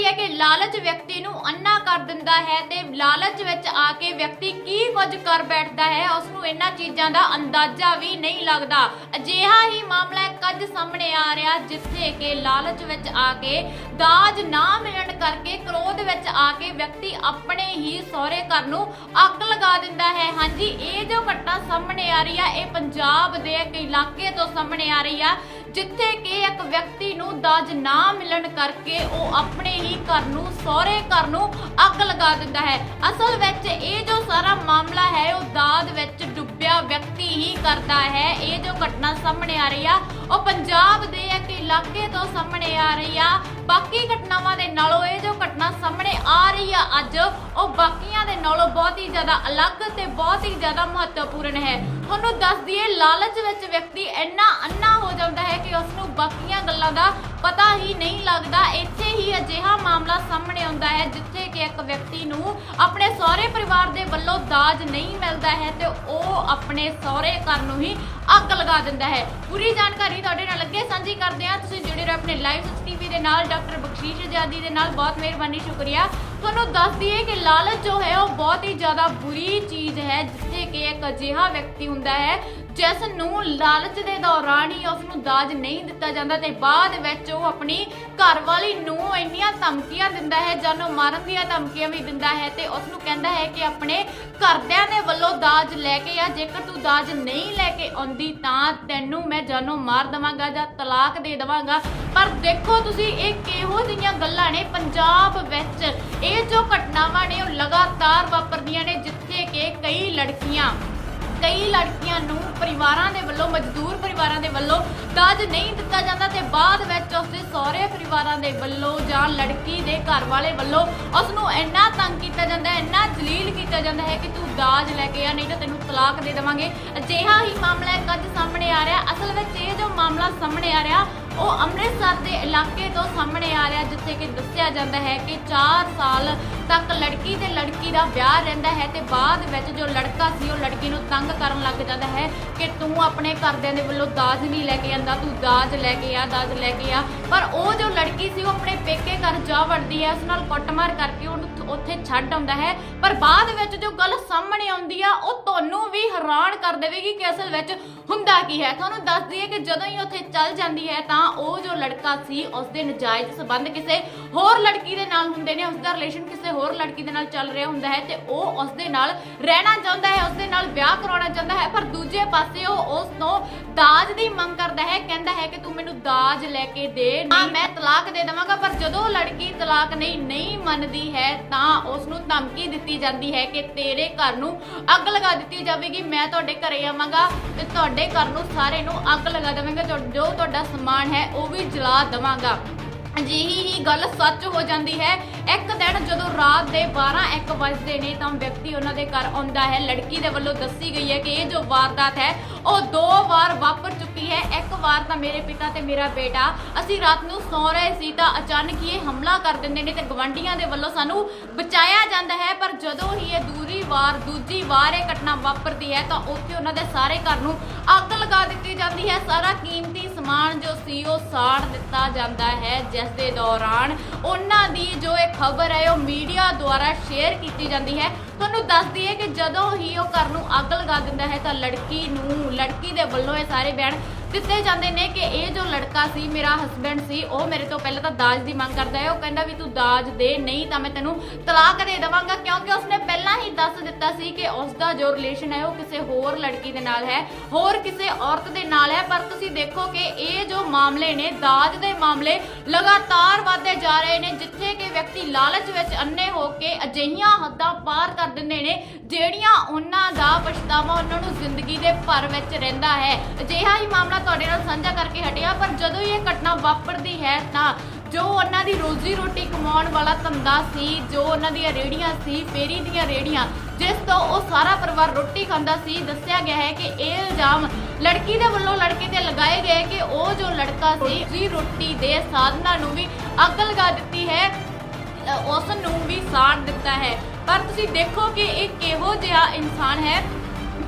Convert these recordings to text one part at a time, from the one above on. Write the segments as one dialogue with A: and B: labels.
A: ਹੀ ਹੈ ਕਿ ਲਾਲਚ ਵਿਅਕਤੀ ਨੂੰ ਅੰਨਾ ਕਰ ਦਿੰਦਾ ਹੈ ਤੇ ਲਾਲਚ ਵਿੱਚ ਆ ਕੇ ਵਿਅਕਤੀ ਕੀ ਕੁਝ ਕਰ ਬੈਠਦਾ ਹੈ ਉਸ ਨੂੰ ਇਹਨਾਂ ਚੀਜ਼ਾਂ ਦਾ ਅੰਦਾਜ਼ਾ ਵੀ ਨਹੀਂ ਲੱਗਦਾ। ਅਜਿਹਾ ਹੀ ਮਾਮਲਾ ਇੱਕ ਸਾਹਮਣੇ ਆ ਰਿਹਾ, ਜਿੱਥੇ ਕਿ ਲਾਲਚ ਵਿੱਚ ਆ ਕੇ ਦਾਜ ਨਾ ਮਿਲਣ ਕਰਕੇ ਕ੍ਰੋਧ ਵਿੱਚ ਆ ਕੇ ਵਿਅਕਤੀ ਆਪਣੇ ਹੀ ਸਹੁਰੇ ਘਰ ਨੂੰ ਅੱਗ ਲਗਾ ਦਿੰਦਾ ਹੈ। ਹਾਂਜੀ, ਇਹ ਜੋ ਘਟਨਾ ਸਾਹਮਣੇ ਆ ਰਹੀ ਆ, ਇਹ ਪੰਜਾਬ ਦੇ ਇਲਾਕੇ ਤੋਂ ਸਾਹਮਣੇ ਆ ਰਹੀ ਆ ਜਿੱਥੇ ਕਿ ਇੱਕ ਵਿਅਕਤੀ ਨੂੰ ਦਾਜ ਨਾ ਮਿਲਣ ਕਰਕੇ ਉਹ ਆਪਣੇ ਹੀ ਘਰ ਨੂੰ, ਸਹੁਰੇ ਘਰ ਨੂੰ ਅੱਗ ਲਗਾ ਦਿੰਦਾ ਹੈ। ਅਸਲ ਵਿੱਚ ਇਹ ਜੋ ਸਾਰਾ ਮਾਮਲਾ ਹੈ, ਉਹ ਦਾਜ ਵਿੱਚ ਡੁੱਬਿਆ ਵਿਅਕਤੀ ਹੀ ਕਰਦਾ ਹੈ। ਇਹ ਜੋ ਘਟਨਾ ਸਾਹਮਣੇ ਆ ਰਹੀ ਆ, ਉਹ ਪੰਜਾਬ ਦੇ ਇੱਕ ਇਲਾਕੇ ਤੋਂ ਸਾਹਮਣੇ ਆ ਰਹੀ ਆ। ਬਾਕੀ ਘਟਨਾਵਾਂ ਦੇ ਨਾਲੋਂ ਇਹ ਜੋ ਘਟਨਾ ਸਾਹਮਣੇ ਆ ਰਹੀ ਆ ਅੱਜ, ਉਹ ਬਾਕੀਆਂ ਦੇ ਨਾਲੋਂ ਬਹੁਤ ਹੀ ਜ਼ਿਆਦਾ ਅਲੱਗ ਤੇ ਬਹੁਤ ਹੀ ਜ਼ਿਆਦਾ ਮਹੱਤਵਪੂਰਨ ਹੈ। ਤੁਹਾਨੂੰ ਦੱਸ ਦਈਏ, ਲਾਲਚ ਵਿੱਚ ਵਿਅਕਤੀ ਇੰਨਾ ਅੰਨਾ ਹੋ ਜਾਂਦਾ ਹੈ ਕਿ ਉਸ ਨੂੰ ਬਾਕੀਆਂ ਗੱਲਾਂ ਦਾ ਪਤਾ ਹੀ ਨਹੀਂ ਲੱਗਦਾ। ਇੱਥੇ ਅਜਿਹਾ ਮਾਮਲਾ ਸਾਹਮਣੇ ਆਉਂਦਾ ਹੈ ਜਿੱਥੇ ਕਿ ਇੱਕ ਵਿਅਕਤੀ ਨੂੰ ਆਪਣੇ ਸਹੁਰੇ ਪਰਿਵਾਰ ਦੇ ਵੱਲੋਂ ਦਾਜ ਨਹੀਂ ਮਿਲਦਾ ਹੈ ਤੇ ਉਹ ਆਪਣੇ ਸਹੁਰੇ ਘਰ ਨੂੰ ਹੀ ਅੱਗ ਲਗਾ ਦਿੰਦਾ ਹੈ। ਪੂਰੀ ਜਾਣਕਾਰੀ ਤੁਹਾਡੇ ਨਾਲ ਅੱਗੇ ਸਾਂਝੀ ਕਰਦੇ ਹਾਂ। ਤੁਸੀਂ ਜੁੜੇ ਰਹੋ ਆਪਣੇ ਲਾਈਵ ਟੀਵੀ ਦੇ ਨਾਲ, ਡਾਕਟਰ ਬਖਸ਼ੀਸ਼ ਆਜ਼ਾਦੀ ਦੇ ਨਾਲ। ਬਹੁਤ ਮਿਹਰਬਾਨੀ, ਸ਼ੁਕਰੀਆ। ਤੁਹਾਨੂੰ ਦੱਸ ਦਈਏ ਕਿ ਲਾਲਚ ਜੋ ਹੈ, ਉਹ ਬਹੁਤ ਹੀ ਜ਼ਿਆਦਾ ਬੁਰੀ ਚੀਜ਼ ਹੈ, ਜਿੱਥੇ ਕਿ ਇੱਕ ਅਜਿਹਾ ਵਿਅਕਤੀ ਹੁੰਦਾ ਹੈ ਜਿਸ ਨੂੰ ਲਾਲਚ ਦੇ ਦੌਰਾਨ ਹੀ ਉਸ ਨੂੰ ਦਾਜ ਨਹੀਂ ਦਿੱਤਾ ਜਾਂਦਾ ਤੇ ਬਾਅਦ ਵਿੱਚ ਉਹ ਆਪਣੀ ਘਰਵਾਲੀ ਨੂੰ ਇੰਨੀਆਂ ਧਮਕੀਆਂ ਦਿੰਦਾ ਹੈ, ਜਾਨੋਂ ਮਾਰਨ ਦੀਆਂ ਧਮਕੀਆਂ ਵੀ ਦਿੰਦਾ ਹੈ ਤੇ ਉਸ ਨੂੰ ਕਹਿੰਦਾ ਹੈ ਕਿ ਆਪਣੇ ਘਰਦਿਆਂ ਦੇ ਵੱਲੋਂ ਦਾਜ ਲੈ ਕੇ ਆ, ਜੇਕਰ ਤੂੰ ਦਾਜ ਨਹੀਂ ਲੈ ਕੇ ਆਉਂਦੀ ਤਾਂ ਤੈਨੂੰ ਮੈਂ ਜਾਨੋਂ ਮਾਰ ਦਵਾਂਗਾ ਜਾਂ ਤਲਾਕ ਦੇ ਦਵਾਂਗਾ। ਪਰ ਦੇਖੋ ਤੁਸੀਂ ਇਹ ਕਿਹੋ ਜਿਹੀਆਂ ਗੱਲਾਂ ਨੇ, ਪੰਜਾਬ ਵਿੱਚ ਇਹ ਜੋ ਘਟਨਾਵਾਂ ਨੇ ਉਹ ਲਗਾਤਾਰ ਵਾਪਰਦੀਆਂ ਨੇ, ਜਿੱਥੇ ਕਿ ਕਈ ਲੜਕੀਆਂ ਕਈ ਲੜਕੀਆਂ ਨੂੰ ਪਰਿਵਾਰਾਂ ਦੇ ਵੱਲੋਂ, ਮਜ਼ਦੂਰ ਪਰਿਵਾਰਾਂ ਦੇ ਵੱਲੋਂ ਦਾਜ ਨਹੀਂ ਦਿੱਤਾ ਜਾਂਦਾ ਤੇ ਬਾਅਦ ਵਿੱਚ ਉਸਦੇ ਸਹੁਰੇ ਪਰਿਵਾਰਾਂ ਦੇ ਵੱਲੋਂ ਜਾਂ ਲੜਕੀ ਦੇ ਘਰ ਵਾਲੇ ਵੱਲੋਂ ਉਸ ਨੂੰ ਇੰਨਾ ਤੰਗ ਕੀਤਾ ਜਾਂਦਾ ਹੈ ਇੰਨਾ ਜਲੀਲ ਕੀਤਾ ਜਾਂਦਾ ਹੈ ਕਿ ਤੂੰ ਦਾਜ ਲੈ ਕੇ ਆ, ਨਹੀਂ ਤਾਂ ਤੈਨੂੰ ਤਲਾਕ ਦੇ ਦੇਵਾਂਗੇ। ਅਜਿਹਾ ਹੀ ਮਾਮਲਾ ਇੱਕ ਅੱਜ ਸਾਹਮਣੇ ਆ ਰਿਹਾ। ਅਸਲ ਵਿੱਚ ਇਹ ਜੋ ਮਾਮਲਾ ਸਾਹਮਣੇ ਆ ਰਿਹਾ ਉਹ ਅੰਮ੍ਰਿਤਸਰ ਦੇ ਇਲਾਕੇ ਤੋਂ ਸਾਹਮਣੇ ਆ ਰਿਹਾ, ਜਿੱਥੇ ਕਿ ਦੱਸਿਆ ਜਾਂਦਾ ਹੈ ਕਿ 4 ਸਾਲ ਤੱਕ ਲੜਕੀ ਤੇ ਲੜਕੀ ਦਾ ਵਿਆਹ ਰਹਿੰਦਾ ਹੈ ਤੇ ਬਾਅਦ ਵਿੱਚ ਜੋ ਲੜਕਾ ਸੀ, ਉਹ ਲੜਕੀ ਨੂੰ ਤੰਗ ਕਰਨ ਲੱਗ ਜਾਂਦਾ ਹੈ ਕਿ ਤੂੰ ਆਪਣੇ ਘਰਦਿਆਂ ਦੇ ਵੱਲੋਂ ਦਾਜ ਨਹੀਂ ਲੈ ਕੇ ਆਂਦਾ, ਤੂੰ ਦਾਜ ਲੈ ਕੇ ਆ, ਦਾਜ ਲੈ ਕੇ ਆ। ਪਰ ਉਹ ਜੋ ਲੜਕੀ ਸੀ, ਉਹ ਆਪਣੇ ਪੇਕੇ ਘਰ ਜਾ ਵੜਦੀ ਹੈ, ਉਸ ਨਾਲ ਕੁੱਟਮਾਰ ਕਰਕੇ ਉਹਨੂੰ ਉੱਥੇ ਛੱਡ ਆਉਂਦਾ ਹੈ। ਪਰ ਬਾਅਦ ਵਿੱਚ ਜੋ ਗੱਲ ਸਾਹਮਣੇ ਆਉਂਦੀ ਆ, ਉਹ ਤੁਹਾਨੂੰ ਵੀ ਹੈਰਾਨ ਕਰ ਦੇਵੇਗੀ ਕਿ ਅਸਲ ਵਿੱਚ ਹੁੰਦਾ ਕੀ ਹੈ। ਤੁਹਾਨੂੰ ਦੱਸ ਦਈਏ ਕਿ ਜਦੋਂ ਹੀ ਉੱਥੇ ਚੱਲ ਜਾਂਦੀ ਹੈ ਤਾਂ ਉਹ ਜੋ ਲੜਕਾ ਸੀ, ਉਸ ਦੇ ਨਜਾਇਜ਼ ਸਬੰਧ ਕਿਸੇ ਹੋਰ ਲੜਕੀ ਦੇ ਨਾਲ ਹੁੰਦੇ ਨੇ, ਉਸ ਦਾ ਰਿਲੇਸ਼ਨ ਕਿਸੇ ਹੋਰ ਲੜਕੀ ਦੇ ਨਾਲ ਚੱਲ ਰਿਹਾ ਹੁੰਦਾ ਹੈ ਤੇ ਉਹ ਉਸ ਦੇ ਨਾਲ ਰਹਿਣਾ ਚਾਹੁੰਦਾ ਹੈ, ਉਸ ਦੇ ਨਾਲ ਵਿਆਹ ਕਰਾਉਣਾ ਚਾਹੁੰਦਾ ਹੈ, ਪਰ ਦੂਜੇ ਪਾਸੇ ਉਹ ਉਸ ਤੋਂ ਦਾਜ ਦੀ ਮੰਗ ਕਰਦਾ ਹੈ, ਕਹਿੰਦਾ ਹੈ ਕਿ ਤੂੰ ਮੈਨੂੰ ਦਾਜ ਲੈ ਕੇ ਦੇ। ਨਾ ਮੈਂ ਤਲਾਕ ਦੇ ਦੇਵਾਂਗਾ, ਪਰ ਜਦੋਂ ਲੜਕੀ ਤਲਾਕ ਨਹੀਂ ਨਹੀਂ ਮੰਨਦੀ ਹੈ, ਤਾਂ ਉਸ ਨੂੰ ਧਮਕੀ ਦਿੱਤੀ ਜਾਂਦੀ ਹੈ ਕਿ ਤੇਰੇ ਘਰ ਨੂੰ ਅੱਗ ਲਗਾ ਦਿੱਤੀ ਜਾਵੇਗੀ। ਮੈਂ ਤੁਹਾਡੇ ਘਰੇ ਆਵਾਂਗਾ ਤੇ ਤੁਹਾਡੇ ਘਰ ਨੂੰ ਸਾਰੇ ਨੂੰ ਅੱਗ ਲਗਾ ਦੇਵਾਂਗਾ। ਜੋ ਜੋ ਤੁਹਾਡਾ ਸਮਾਨ ਹੈ, ਉਹ ਵੀ ਜਲਾ ਦੇਵਾਂਗਾ। ਅਜਿਹੀ ਹੀ ਗੱਲ ਸੱਚ ਹੋ ਜਾਂਦੀ ਹੈ। ਇੱਕ ਦਿਨ ਜਦੋਂ ਰਾਤ ਦੇ 12 1 ਵਜੇ ਨੇ ਤਾਂ ਵਿਅਕਤੀ ਉਹਨਾਂ ਦੇ ਘਰ ਆਉਂਦਾ ਹੈ। ਲੜਕੀ ਦੇ ਵੱਲੋਂ ਦੱਸੀ ਗਈ ਹੈ ਕਿ ਇਹ ਜੋ ਵਾਰਦਾਤ ਹੈ, ਉਹ ਦੋ ਵਾਰ ਵਾਪਰ ਚੁੱਕੀ ਹੈ। ਇੱਕ ਵਾਰ ਤਾਂ ਮੇਰੇ ਪਿਤਾ ਤੇ ਮੇਰਾ ਬੇਟਾ ਅਸੀਂ ਰਾਤ ਨੂੰ ਸੌ ਰਹੇ ਸੀ ਤਾਂ ਅਚਾਨਕ ਹੀ ਇਹ ਹਮਲਾ ਕਰ ਦਿੰਦੇ ਨੇ ਤੇ ਗਵੰਡੀਆਂ ਦੇ ਵੱਲੋਂ ਸਾਨੂੰ ਬਚਾਇਆ ਜਾਂਦਾ ਹੈ। ਪਰ ਜਦੋਂ ਹੀ ਇਹ ਦੂਰੀ ਵਾਰ, ਦੂਜੀ ਵਾਰ ਇਹ ਘਟਨਾ ਵਾਪਰਦੀ ਹੈ ਤਾਂ ਉੱਥੇ ਉਹਨਾਂ ਦੇ ਸਾਰੇ ਘਰ ਨੂੰ ਅੱਗ ਲਗਾ ਦਿੱਤੀ ਜਾਂਦੀ ਹੈ। ਸਾਰਾ ਕੀਮਤੀ ਸਮਾਨ ਜੋ ਸੀ ਉਹ ਸਾੜ ਦਿੱਤਾ ਜਾਂਦਾ ਹੈ। ਜਿਸ ਦੇ ਦੌਰਾਨ ਉਹਨਾਂ ਦੀ ਜੋ ਇਹ ਖਬਰ ਹੈ, ਉਹ ਮੀਡੀਆ ਦੁਆਰਾ ਸ਼ੇਅਰ ਕੀਤੀ ਜਾਂਦੀ ਹੈ। ਤੁਹਾਨੂੰ ਦੱਸ ਦਈਏ ਕਿ ਜਦੋਂ ਹੀ ਉਹ ਘਰ ਨੂੰ ਅੱਗ ਲਗਾ ਦਿੰਦਾ ਹੈ ਤਾਂ ਲੜਕੀ ਨੂੰ, ਲੜਕੀ ਦੇ ਵੱਲੋਂ ਇਹ ਸਾਰੇ ਬਿਆਨ ਦਿੱਤੇ ਜਾਂਦੇ ਨੇ ਕਿ ਇਹ ਜੋ ਲੜਕਾ ਸੀ, ਮੇਰਾ ਹਸਬੰਡ ਸੀ, ਉਹ ਮੇਰੇ ਤੋਂ ਪਹਿਲਾਂ ਤਾਂ ਦਾਜ ਦੀ ਮੰਗ ਕਰਦਾ ਹੈ। ਉਹ ਕਹਿੰਦਾ ਵੀ ਤੂੰ ਦਾਜ ਦੇ, ਨਹੀਂ ਤਾਂ ਮੈਂ ਤੈਨੂੰ ਤਲਾਕ ਦੇ ਦੇਵਾਂਗਾ, ਕਿਉਂਕਿ ਉਸਨੇ ਪਹਿਲਾਂ ਹੀ ਦੱਸ ਦਿੱਤਾ ਸੀ ਕਿ ਉਸ ਦਾ ਜੋ ਰਿਲੇਸ਼ਨ ਹੈ, ਉਹ ਕਿਸੇ ਹੋਰ ਲੜਕੀ ਦੇ ਨਾਲ ਹੈ, ਹੋਰ ਕਿਸੇ ਔਰਤ ਦੇ ਨਾਲ ਹੈ। ਪਰ ਤੁਸੀਂ ਦੇਖੋ ਕਿ ਇਹ ਜੋ ਮਾਮਲੇ ਨੇ, ਦਾਜ ਦੇ ਮਾਮਲੇ ਲਗਾਤਾਰ ਵਧਦੇ ਜਾ ਰਹੇ ਨੇ ਵਿਅਕਤੀ ਲਾਲਚ ਵਿੱਚ ਅੰਨੇ ਹੋ ਕੇ ਅਜਿਹੀਆਂ ਹੱਦਾਂ ਪਾਰ ਕਰ ਦਿੰਦੇ ਨੇ, ਜਿਹੜੀਆਂ ਉਹਨਾਂ ਦਾ ਪਛਤਾਵਾ ਉਹਨਾਂ ਨੂੰ ਜ਼ਿੰਦਗੀ ਦੇ ਭਰ ਵਿੱਚ ਰਹਿੰਦਾ ਹੈ। ਅਜਿਹਾ ਹੀ ਮਾਮਲਾ ਤੁਹਾਡੇ ਨਾਲ ਸਾਂਝਾ ਕਰਕੇ ਹਟਿਆ, ਪਰ ਜਦੋਂ ਇਹ ਘਟਨਾ ਵਾਪਰਦੀ ਹੈ ਤਾਂ ਜੋ ਉਹਨਾਂ ਦੀ ਰੋਜ਼ੀ ਰੋਟੀ ਕਮਾਉਣ ਵਾਲਾ ਧੰਦਾ ਸੀ, ਜੋ ਉਹਨਾਂ ਦੀਆਂ ਰੇੜੀਆਂ ਸੀ, ਫੇਰੀ ਦੀਆਂ ਰੇੜੀਆਂ ਜਿਸ ਤੋਂ ਉਹ ਸਾਰਾ ਪਰਿਵਾਰ ਰੋਟੀ ਖਾਂਦਾ ਸੀ, ਦੱਸਿਆ ਗਿਆ ਹੈ ਕਿ ਇਹ ਇਲਜ਼ਾਮ ਲੜਕੀ ਦੇ ਵੱਲੋਂ ਲੜਕੇ ਤੇ ਲਗਾਏ ਗਏ ਕਿ ਉਹ ਜੋ ਲੜਕਾ ਸੀ ਰੋਜ਼ੀ ਰੋਟੀ ਦੇ ਸਾਧਨਾਂ ਨੂੰ ਵੀ ਅੱਗ ਲਗਾ ਦਿੱਤੀ ਹੈ। ਉਸ ਨੂੰ ਵੀ ਸਾੜ ਦਿੱਤਾ ਹੈ। ਪਰ ਤੁਸੀਂ ਦੇਖੋ ਕਿ ਇਹ ਕਿਹੋ ਜਿਹਾ ਇਨਸਾਨ ਹੈ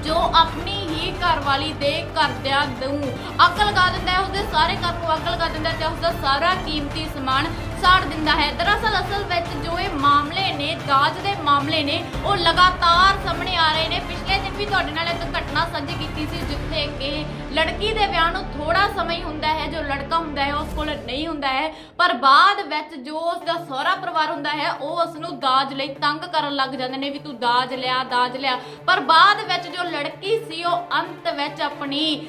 A: ਜੋ ਆਪਣੀ ਹੀ ਘਰਵਾਲੀ ਦੇ ਘਰਦਿਆਂ ਨੂੰ ਅਕਲ ਕਰ ਦਿੰਦਾ ਹੈ, ਉਸਦੇ ਸਾਰੇ ਘਰ ਨੂੰ ਅਕਲ ਕਰ ਦਿੰਦਾ ਤੇ ਉਸਦਾ ਸਾਰਾ ਕੀਮਤੀ ਸਮਾਨ ਸਾੜ ਦਿੰਦਾ ਹੈ। ਦਰਅਸਲ ਅਸਲ ਵਿੱਚ ਜੋ ਇਹ ਮਾਮਲੇ ਨੇ, ਦਾਜ ਦੇ ਮਾਮਲੇ ਨੇ, ਉਹ ਲਗਾਤਾਰ ਸਾਹਮਣੇ ਆ ਰਹੇ ਨੇ। ਪਿਛਲੇ ਦਿਨ ਵੀ ਤੁਹਾਡੇ ਨਾਲ ਇੱਕ ਘਟਨਾ ਸਾਂਝੀ ਕੀਤੀ ਸੀ, ਜਿੱਥੇ ਕਿ ਲੜਕੀ ਦੇ ਵਿਆਹ ਨੂੰ ਥੋੜਾ ਸਮਾਂ ਹੀ ਹੁੰਦਾ ਹੈ। ਜੋ ਲੜਕਾ ਹੁੰਦਾ ਹੈ, ਉਸ ਕੋਲ ਨਹੀਂ ਹੁੰਦਾ ਹੈ। ਪਰ ਬਾਅਦ ਵਿੱਚ ਜੋ ਉਸ ਦਾ ਸਹੁਰਾ ਪਰਿਵਾਰ ਹੁੰਦਾ ਹੈ, ਉਹ ਉਸ ਨੂੰ ਦਾਜ ਲਈ ਤੰਗ ਕਰਨ ਲੱਗ ਜਾਂਦੇ ਨੇ ਵੀ ਤੂੰ ਦਾਜ ਲਿਆ ਦਾਜ ਲਿਆ। ਪਰ ਬਾਅਦ ਵਿੱਚ ਜੋ ਲੜਕੀ ਸੀ, ਉਹ ਅੰਤ ਵਿੱਚ ਆਪਣੀ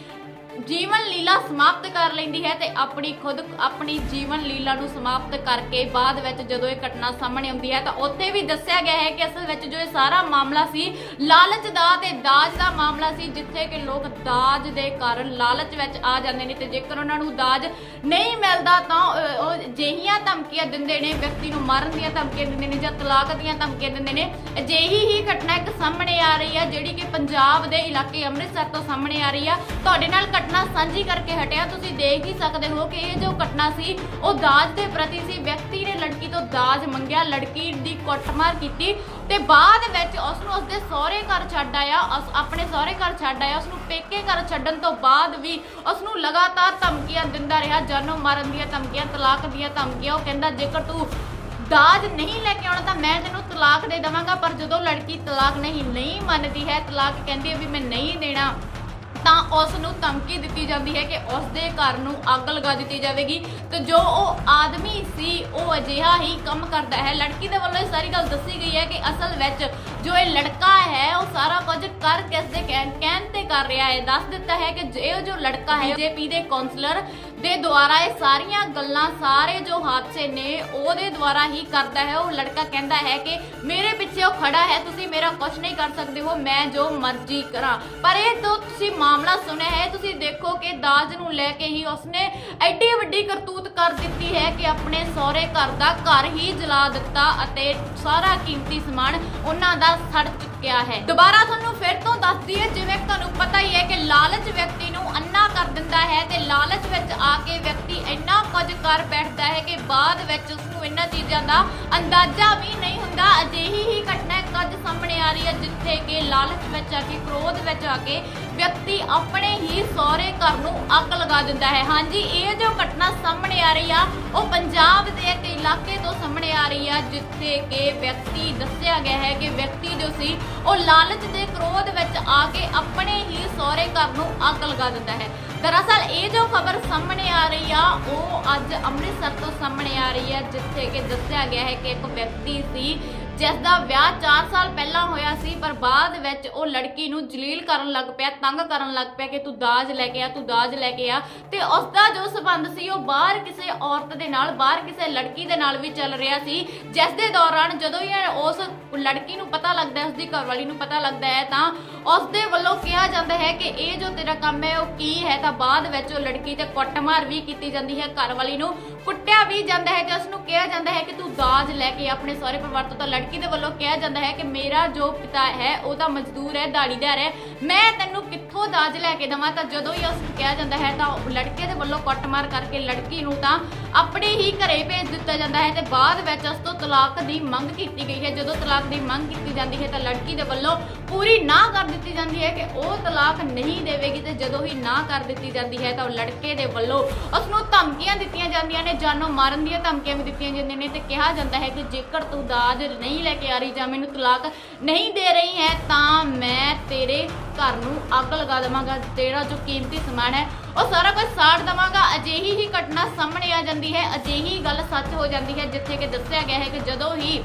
A: ਜੀਵਨ ਲੀਲਾ ਸਮਾਪਤ ਕਰ ਲੈਂਦੀ ਹੈ ਤੇ ਆਪਣੀ ਖੁਦ ਆਪਣੀ ਜੀਵਨ ਲੀਲਾ ਨੂੰ ਸਮਾਪਤ ਕਰਕੇ ਬਾਅਦ ਵਿੱਚ ਜਦੋਂ ਇਹ ਘਟਨਾ ਸਾਹਮਣੇ ਆਉਂਦੀ ਹੈ ਤਾਂ ਉੱਥੇ ਵੀ ਦੱਸਿਆ ਗਿਆ ਹੈ ਕਿ ਅਸਲ ਵਿੱਚ ਜੋ ਇਹ ਸਾਰਾ ਮਾਮਲਾ ਸੀ, ਲਾਲਚ ਦਾ ਤੇ ਦਾਜ ਦਾ ਮਾਮਲਾ ਸੀ, ਜਿੱਥੇ ਕਿ ਲੋਕ ਦਾਜ ਦੇ ਕਾਰਨ ਲਾਲਚ ਵਿੱਚ ਆ ਜਾਂਦੇ ਨੇ ਤੇ ਜੇਕਰ ਉਹਨਾਂ ਨੂੰ ਦਾਜ ਨਹੀਂ ਮਿਲਦਾ ਤਾਂ ਉਹ ਜਿਹੀਆਂ ਧਮਕੀਆਂ ਦਿੰਦੇ ਨੇ, ਵਿਅਕਤੀ ਨੂੰ ਮਾਰਨ ਦੀਆਂ ਧਮਕੀਆਂ ਦਿੰਦੇ ਨੇ ਜਾਂ ਤਲਾਕ ਦੀਆਂ ਧਮਕੀਆਂ ਦਿੰਦੇ ਨੇ। ਅਜਿਹੀ ਹੀ ਘਟਨਾ ਇੱਕ ਸਾਹਮਣੇ ਆ ਰਹੀ ਹੈ ਜਿਹੜੀ ਕਿ ਪੰਜਾਬ ਦੇ ਇਲਾਕੇ ਅੰਮ੍ਰਿਤਸਰ ਤੋਂ ਸਾਹਮਣੇ ਆ ਰਹੀ ਆ। ਤੁਹਾਡੇ ਨਾਲ ਘਟਨਾ ਸਾਂਝੀ ਕਰਕੇ ਹਟਿਆ। ਤੁਸੀਂ ਦੇਖ ਹੀ ਸਕਦੇ ਹੋ ਕਿ ਇਹ ਜੋ ਘਟਨਾ ਸੀ, ਉਹ ਦਾਜ ਦੇ ਪ੍ਰਤੀ ਸੀ। ਵਿਅਕਤੀ ਨੇ ਲੜਕੀ ਤੋਂ ਦਾਜ ਮੰਗਿਆ। ਲੜਕੀ ਦੀ ਕੁੱਟਮਾਰ ਕੀਤੀ ਤੇ ਬਾਅਦ ਵਿੱਚ ਉਸ ਨੂੰ ਉਸਦੇ ਸਹੁਰੇ ਘਰ ਛੱਡ ਆਇਆ। ਆਪਣੇ ਸਹੁਰੇ ਘਰ ਛੱਡ ਆਇਆ। ਉਸ ਨੂੰ ਪੇਕੇ ਘਰ ਛੱਡਣ ਤੋਂ ਬਾਅਦ ਵੀ ਉਸ ਨੂੰ ਲਗਾਤਾਰ ਧਮਕੀਆਂ ਦਿੰਦਾ ਰਿਹਾ। ਜਾਨੋਂ ਮਾਰਨ ਦੀਆਂ ਧਮਕੀਆਂ, ਤਲਾਕ ਦੀਆਂ ਧਮਕੀਆਂ। ਉਹ ਕਹਿੰਦਾ, ਜੇਕਰ ਤੂੰ ਦਾਜ ਨਹੀਂ ਲੈ ਕੇ ਆਉਣਾ ਤਾਂ ਮੈਂ ਤੈਨੂੰ ਤਲਾਕ ਦੇ ਦੇਵਾਂਗਾ। ਪਰ ਜਦੋਂ ਲੜਕੀ ਤਲਾਕ ਨਹੀਂ ਨਹੀਂ ਮੰਨਦੀ ਹੈ, ਤਲਾਕ ਕਹਿੰਦੀ ਹੈ ਵੀ ਮੈਂ ਨਹੀਂ ਦੇਣਾ। ਤਾਂ ਉਸ ਨੂੰ ਧਮਕੀ ਦਿੱਤੀ ਜਾਂਦੀ ਹੈ ਕਿ ਉਸ ਦੇ ਘਰ ਨੂੰ ਅੱਗ ਲਗਾ ਦਿੱਤੀ ਜਾਵੇਗੀ। ਤੇ ਜੋ ਉਹ ਆਦਮੀ ਸੀ, ਉਹ ਅਜਿਹਾ ਹੀ ਕੰਮ ਕਰਦਾ ਹੈ। ਲੜਕੀ ਦੇ ਵੱਲੋਂ ਇਹ ਸਾਰੀ ਗੱਲ ਦੱਸੀ ਗਈ ਹੈ ਕਿ ਅਸਲ ਵਿੱਚ ਜੋ ਇਹ ਲੜਕਾ ਹੈ, ਉਹ ਸਾਰਾ ਕੁਝ ਕਰ ਕਿਸ ਦੇ ਕਹਿਣ ਕਹਿਣ ਤੇ ਕਰ ਰਿਹਾ ਹੈ। ਦੱਸ ਦਿੱਤਾ ਹੈ ਕਿ ਇਹ ਜੋ ਲੜਕਾ ਹੈ ਜੇਪੀ ਦੇ ਕਾਉਂਸਲਰ ਦੇ ਦੁਆਰਾ ਇਹ ਸਾਰੀਆਂ ਗੱਲਾਂ ਸਾਰੇ ਜੋ ਹਾਦਸੇ ਨੇ, ਉਹਦੇ ਦੁਆਰਾ ਹੀ ਕਰਦਾ ਹੈ। ਉਹ ਲੜਕਾ ਕਹਿੰਦਾ ਹੈ ਕਿ ਮੇਰੇ ਪਿੱਛੇ ਉਹ ਖੜਾ ਹੈ, ਤੁਸੀਂ ਮੇਰਾ ਕੁਝ ਨਹੀਂ ਕਰ ਸਕਦੇ ਹੋ, ਮੈਂ ਜੋ ਮਰਜ਼ੀ ਕਰਾਂ। ਪਰ ਇਹ ਤੋਂ ਤੁਸੀਂ ਮਾਮਲਾ ਸੁਣਿਆ ਹੈ, ਤੁਸੀਂ ਦੇਖੋ ਕਿ ਦਾਜ ਨੂੰ ਲੈ ਕੇ ਹੀ ਉਸਨੇ ਐਡੀ ਵੱਡੀ ਕਰਤੂਤ ਕਰ ਦਿੱਤੀ ਹੈ ਕਿ ਆਪਣੇ ਸਹੁਰੇ ਘਰ ਦਾ ਘਰ ਹੀ ਜਲਾ ਦਿੱਤਾ ਅਤੇ ਸਾਰਾ ਕੀਮਤੀ ਸਮਾਨ ਉਹਨਾਂ ਦਾ ਸੜ ਚੁੱਕਿਆ ਹੈ। ਦੁਬਾਰਾ ਤੁਹਾਨੂੰ ਫਿਰ ਤੋਂ ਦੱਸਦੀ ਹੈ ਜਿਵੇਂ ਤੁਹਾਨੂੰ ਪਤਾ ਹੀ ਹੈ ਕਿ ਲਾਲਚ ਵਿਅਕਤੀ ਨੂੰ ਅੰਨਾ ਕਰ ਦਿੰਦਾ ਹੈ ਤੇ ਲਾਲਚ ਵਿੱਚ ਆ ਕੇ ਵਿਅਕਤੀ ਇੰਨਾ ਕੁਝ ਕਰ ਬੈਠਦਾ ਹੈ ਕਿ ਬਾਅਦ ਵਿੱਚ ਉਸ ਨੂੰ ਇਹਨਾਂ ਚੀਜ਼ਾਂ ਦਾ ਅੰਦਾਜ਼ਾ ਵੀ ਨਹੀਂ ਹੁੰਦਾ। ਅਜਿਹੀ ਹੀ ਘਟਨਾ ਇੱਕ ਸਾਹਮਣੇ ਆ ਰਹੀ ਹੈ, ਜਿੱਥੇ ਕਿ ਲਾਲਚ ਵਿੱਚ ਆ ਕੇ, ਕ੍ਰੋਧ ਵਿੱਚ ਆ ਕੇ ਵਿਅਕਤੀ ਆਪਣੇ ਹੀ ਸਹੁਰੇ ਘਰ ਨੂੰ ਅੱਗ ਲਗਾ ਦਿੰਦਾ ਹੈ। ਹਾਂਜੀ, ਇਹ ਜੋ ਘਟਨਾ ਸਾਹਮਣੇ ਆ ਰਹੀ ਆ, ਉਹ ਪੰਜਾਬ ਦੇ ਇੱਕ ਇਲਾਕੇ ਤੋਂ ਸਾਹਮਣੇ ਆ ਰਹੀ ਆ, ਜਿੱਥੇ ਕਿ ਵਿਅਕਤੀ ਦੱਸਿਆ ਗਿਆ ਹੈ ਕਿ ਵਿਅਕਤੀ ਜੋ ਸੀ, ਉਹ ਲਾਲਚ ਦੇ ਕ੍ਰੋਧ ਵਿੱਚ ਆ ਕੇ ਆਪਣੇ ਹੀ ਸਹੁਰੇ ਘਰ ਨੂੰ ਅੱਗ ਲਗਾ ਦਿੰਦਾ ਹੈ। ਦਰਅਸਲ, ਇਹ ਜੋ ਖਬਰ ਸਾਹਮਣੇ ਆ ਰਹੀ ਆ, ਉਹ ਅੱਜ ਅੰਮ੍ਰਿਤਸਰ ਤੋਂ ਸਾਹਮਣੇ ਆ ਰਹੀ ਹੈ ਜਿੱਥੇ ਕਿ ਦੱਸਿਆ ਗਿਆ ਹੈ ਕਿ ਇੱਕ ਵਿਅਕਤੀ ਸੀ ਜਿਸ ਦਾ ਵਿਆਹ 4 ਸਾਲ ਪਹਿਲਾਂ ਹੋਇਆ ਸੀ, ਪਰ ਬਾਅਦ ਵਿੱਚ ਉਹ ਲੜਕੀ ਨੂੰ ਜਲੀਲ ਕਰਨ ਲੱਗ ਪਿਆ, ਤੰਗ ਕਰਨ ਲੱਗ ਪਿਆ ਕਿ ਤੂੰ ਦਾਜ ਲੈ ਕੇ ਆ, ਤੂੰ ਦਾਜ ਲੈ ਕੇ ਆ। ਤੇ ਉਸ ਦਾ ਜੋ ਸਬੰਧ ਸੀ, ਉਹ ਬਾਹਰ ਕਿਸੇ ਔਰਤ ਦੇ ਨਾਲ, ਬਾਹਰ ਕਿਸੇ ਲੜਕੀ ਦੇ ਨਾਲ ਵੀ ਚੱਲ ਰਿਹਾ ਸੀ। ਜਿਸ ਦੇ ਦੌਰਾਨ ਜਦੋਂ ਇਹ ਉਸ ਲੜਕੀ ਨੂੰ ਪਤਾ ਲੱਗਦਾ ਹੈ ਉਸ ਦੀ ਘਰਵਾਲੀ ਨੂੰ ਪਤਾ ਲੱਗਦਾ ਹੈ, ਤਾਂ ਉਸ ਦੇ ਵੱਲੋਂ ਕਿਹਾ ਜਾਂਦਾ ਹੈ ਕਿ ਇਹ ਜੋ ਤੇਰਾ ਕੰਮ ਹੈ, ਉਹ ਕੀ ਹੈ? ਤਾਂ ਬਾਅਦ ਵਿੱਚ ਉਹ ਲੜਕੀ ਤੇ ਕੁੱਟਮਾਰ ਵੀ ਕੀਤੀ ਜਾਂਦੀ ਹੈ, ਘਰਵਾਲੀ ਨੂੰ ਕੁੱਟਿਆ ਵੀ ਜਾਂਦਾ ਹੈ, ਤੇ ਉਸ ਨੂੰ ਕਿਹਾ ਜਾਂਦਾ ਹੈ ਕਿ ਤੂੰ ਦਾਜ ਲੈ ਕੇ ਆਪਣੇ ਸਹੁਰੇ ਪਰਿਵਾਰ ਤੋਂ ਤਾਂ ਲੜਕੀ ਦੇ ਵੱਲੋਂ ਕਿਹਾ ਜਾਂਦਾ ਹੈ ਕਿ ਮੇਰਾ ਜੋ ਪਿਤਾ ਹੈ, ਉਹ ਤਾਂ ਮਜ਼ਦੂਰ ਹੈ, ਦਾੜੀਦਾਰ ਹੈ। ਮੈਂ ਤੈਨੂੰ ਕਿੱਥੋਂ ਦਾਜ ਲੈ ਕੇ ਦੇਵਾਂ, ਤਾਂ ਜਦੋਂ ਹੀ ਉਸ ਨੂੰ ਕਿਹਾ ਜਾਂਦਾ ਹੈ, ਤਾਂ ਲੜਕੇ ਦੇ ਵੱਲੋਂ ਕੁੱਟਮਾਰ ਕਰਕੇ ਲੜਕੀ ਨੂੰ ਤਾਂ ਆਪਣੇ ਹੀ ਘਰੇ ਭੇਜ ਦਿੱਤਾ ਜਾਂਦਾ ਹੈ ਤੇ ਬਾਅਦ ਵਿੱਚ ਉਸ ਤੋਂ ਤਲਾਕ ਦੀ ਮੰਗ ਕੀਤੀ ਗਈ ਹੈ। ਜਦੋਂ ਤਲਾਕ ਦੀ ਮੰਗ ਕੀਤੀ ਜਾਂਦੀ ਹੈ, ਤਾਂ ਲੜਕੀ ਦੇ ਵੱਲੋਂ ਪੂਰੀ ਨਾ ਕਰ ਦਿੱਤੀ ਜਾਂਦੀ ਹੈ ਕਿ ਉਹ ਤਲਾਕ ਨਹੀਂ ਦੇਵੇਗੀ ਤੇ ਜਦੋਂ ਹੀ ਨਾ ਕਰ ਦਿੱਤੀ ਜਾਂਦੀ ਹੈ, ਤਾਂ ਉਹ ਲੜਕੇ ਦੇ ਵੱਲੋਂ ਉਸ ਨੂੰ ਧਮਕੀਆਂ ਦਿੱਤੀਆਂ ਜਾਂਦੀਆਂ ਨੇ, ਜਾਨੋਂ ਮਾਰਨ ਦੀਆਂ ਧਮਕੀਆਂ ਵੀ ਦਿੱਤੀਆਂ ਜਾਂਦੀਆਂ ਨੇ ਤੇ ਕਿਹਾ ਜਾਂਦਾ ਹੈ ਕਿ ਜੇਕਰ ਤੂੰ ਦਾਜ ਨਹੀਂ ਲੈ ਕੇ ਆ ਰਹੀ ਜਾਂ ਮੈਨੂੰ ਤਲਾਕ ਨਹੀਂ ਦੇ ਰਹੀ ਹੈ, ਤਾਂ ਘਰ ਨੂੰ ਅੱਗ ਲਗਾ ਦੇਵਾਂਗਾ, ਤੇਰਾ ਜੋ ਕੀਮਤੀ ਸਮਾਨ ਹੈ, ਉਹ ਸਾਰਾ ਕੁਝ ਸਾੜ ਦੇਵਾਂਗਾ। ਅਜਿਹੀ ਹੀ ਘਟਨਾ ਸਾਹਮਣੇ ਆ ਜਾਂਦੀ ਹੈ, ਅਜਿਹੀ ਗੱਲ ਸੱਚ ਹੋ ਜਾਂਦੀ ਹੈ, ਜਿੱਥੇ ਕਿ ਦੱਸਿਆ ਗਿਆ ਹੈ ਕਿ ਜਦੋਂ ਹੀ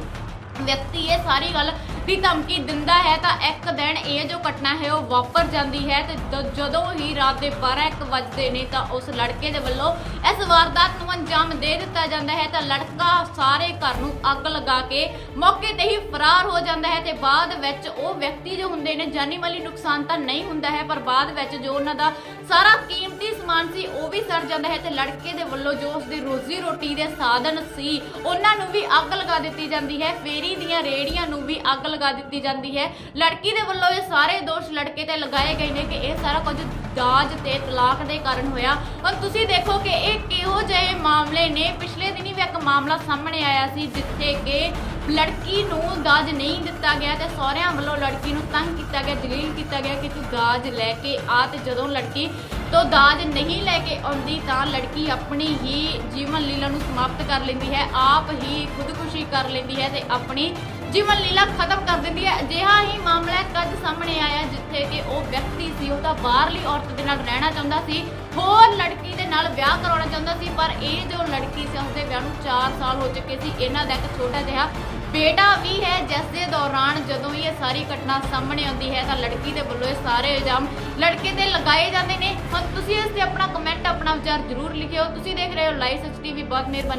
A: ਵਿਅਕਤੀ ਇਹ ਸਾਰੀ ਗੱਲ ਦੀ ਧਮਕੀ ਦਿੰਦਾ ਹੈ ਤਾਂ ਇੱਕ ਦਿਨ ਇਹ ਜੋ ਘਟਨਾ ਹੈ ਉਹ ਵਾਪਰ ਜਾਂਦੀ ਹੈ ਤੇ ਜ- ਜਦੋਂ ਹੀ ਰਾਤ ਦੇ 12:00 ਵਜਦੇ ਨੇ ਤਾਂ ਉਸ ਲੜਕੇ ਦੇ ਵੱਲੋਂ ਇਸ ਵਾਰਦਾਤ ਨੂੰ ਅੰਜਾਮ ਦੇ ਦਿੱਤਾ ਜਾਂਦਾ ਹੈ ਤਾਂ ਲੜਕਾ ਸਾਰੇ ਘਰ ਨੂੰ ਅੱਗ ਲਗਾ ਕੇ ਮੌਕੇ ਤੇ ਹੀ ਫਰਾਰ ਹੋ ਜਾਂਦਾ ਹੈ ਤੇ ਬਾਅਦ ਵਿੱਚ ਉਹ ਵਿਅਕਤੀ ਜੋ ਹੁੰਦੇ ਨੇ ਜਾਨੀ ਮਾਲੀ ਨੁਕਸਾਨ ਤਾਂ ਨਹੀਂ ਹੁੰਦਾ ਹੈ, ਪਰ ਬਾਅਦ ਵਿੱਚ ਜੋ ਉਹਨਾਂ ਦਾ ਸਾਰਾ ਕੀਮਤੀ ਸਮਾਨ ਸੀ ਉਹ ਵੀ ਸੜ ਜਾਂਦਾ ਹੈ ਤੇ ਲੜਕੇ ਦੇ ਵੱਲੋਂ ਜੋ ਉਸਦੀ ਰੋਜ਼ੀ ਰੋਟੀ ਦੇ ਸਾਧਨ ਸੀ, ਉਹਨਾਂ ਨੂੰ ਵੀ ਅੱਗ ਲਗਾ ਦਿੱਤੀ ਜਾਂਦੀ ਹੈ। ਫੇਰੀ ਦੀਆਂ ਰੇੜੀਆਂ ਨੂੰ ਵੀ ਅੱਗ ਲਗਾ ਲਗਾ ਦਿੱਤੀ ਜਾਂਦੀ ਹੈ। ਲੜਕੀ ਦੇ ਵੱਲੋਂ ਇਹ ਸਾਰੇ ਦੋਸ਼ ਲੜਕੇ ਤੇ ਲਗਾਏ ਗਏ ਨੇ ਕਿ ਇਹ ਸਾਰਾ ਕੁਝ ਦਾਜ ਤੇ ਤਲਾਕ ਦੇ ਕਾਰਨ ਹੋਇਆ। ਹੁਣ ਤੁਸੀਂ ਦੇਖੋ ਕਿ ਇਹ ਕਿਹੋ ਜਿਹੇ ਮਾਮਲੇ ਨੇ। ਪਿਛਲੇ ਦਿਨੀ ਵੀ ਇੱਕ ਮਾਮਲਾ ਸਾਹਮਣੇ ਆਇਆ ਸੀ, ਜਿੱਥੇ ਕਿ ਲੜਕੀ ਨੂੰ ਦਾਜ ਨਹੀਂ ਦਿੱਤਾ ਗਿਆ ਤੇ ਸਹੁਰਿਆਂ ਵੱਲੋਂ ਲੜਕੀ ਨੂੰ ਤੰਗ ਕੀਤਾ ਗਿਆ, ਜਲੀਲ ਕੀਤਾ ਗਿਆ ਕਿ ਤੂੰ ਦਾਜ ਲੈ ਕੇ ਆ ਤੇ ਜਦੋਂ ਲੜਕੀ ਤੋਂ ਦਾਜ ਨਹੀਂ ਲੈ ਕੇ ਆਉਂਦੀ ਤਾਂ ਲੜਕੀ ਆਪਣੀ ਹੀ ਜੀਵਨ ਲੀਲਾ ਨੂੰ ਸਮਾਪਤ ਕਰ ਲੈਂਦੀ ਹੈ, ਆਪ ਹੀ ਖੁਦਕੁਸ਼ੀ ਕਰ ਲੈਂਦੀ ਹੈ ਤੇ ਆਪਣੀ ਜੀਵਨ ਲੀਲਾ ਖਤਮ ਕਰ ਦਿੰਦੀ ਹੈ। ਅਜਿਹਾ ਹੀ ਮਾਮਲਾ ਕੱਦ ਸਾਹਮਣੇ ਆਇਆ, ਜਿੱਥੇ ਕਿ ਉਹ ਵਿਅਕਤੀ ਸੀ, ਉਹ ਤਾਂ ਬਾਹਰਲੀ ਔਰਤ ਦੇ ਨਾਲ ਰਹਿਣਾ ਚਾਹੁੰਦਾ ਸੀ, ਹੋਰ ਲੜਕੀ ਦੇ ਨਾਲ ਵਿਆਹ ਕਰਾਉਣਾ ਚਾਹੁੰਦਾ ਸੀ, ਪਰ ਇਹ ਜੋ ਲੜਕੀ ਸੀ, ਉਸਦੇ ਵਿਆਹ ਨੂੰ 4 ਸਾਲ ਹੋ ਚੁੱਕੇ ਸੀ। ਇਹਨਾਂ ਦਾ ਇੱਕ ਛੋਟਾ ਜਿਹਾ ਬੇਟਾ ਵੀ ਹੈ, ਜਿਸ ਦੇ ਦੌਰਾਨ ਜਦੋਂ ਇਹ ਸਾਰੀ ਘਟਨਾ ਸਾਹਮਣੇ ਆਉਂਦੀ ਹੈ, ਤਾਂ ਲੜਕੀ ਦੇ ਵੱਲੋਂ ਇਹ ਸਾਰੇ ਇਲਜ਼ਾਮ ਲੜਕੇ ਤੇ ਲਗਾਏ ਜਾਂਦੇ ਨੇ। ਹੁਣ ਤੁਸੀਂ ਇਸ ਤੇ ਆਪਣਾ ਕਮੈਂਟ ਆਪਣਾ ਵਿਚਾਰ ਜ਼ਰੂਰ ਲਿਖਿਓ। ਤੁਸੀਂ ਦੇਖ ਰਹੇ ਹੋ ਲਾਈਵ ਸੱਚ ਟੀਵੀ ਬਹੁਤ ਮਿਹਰਬਾਨੀ।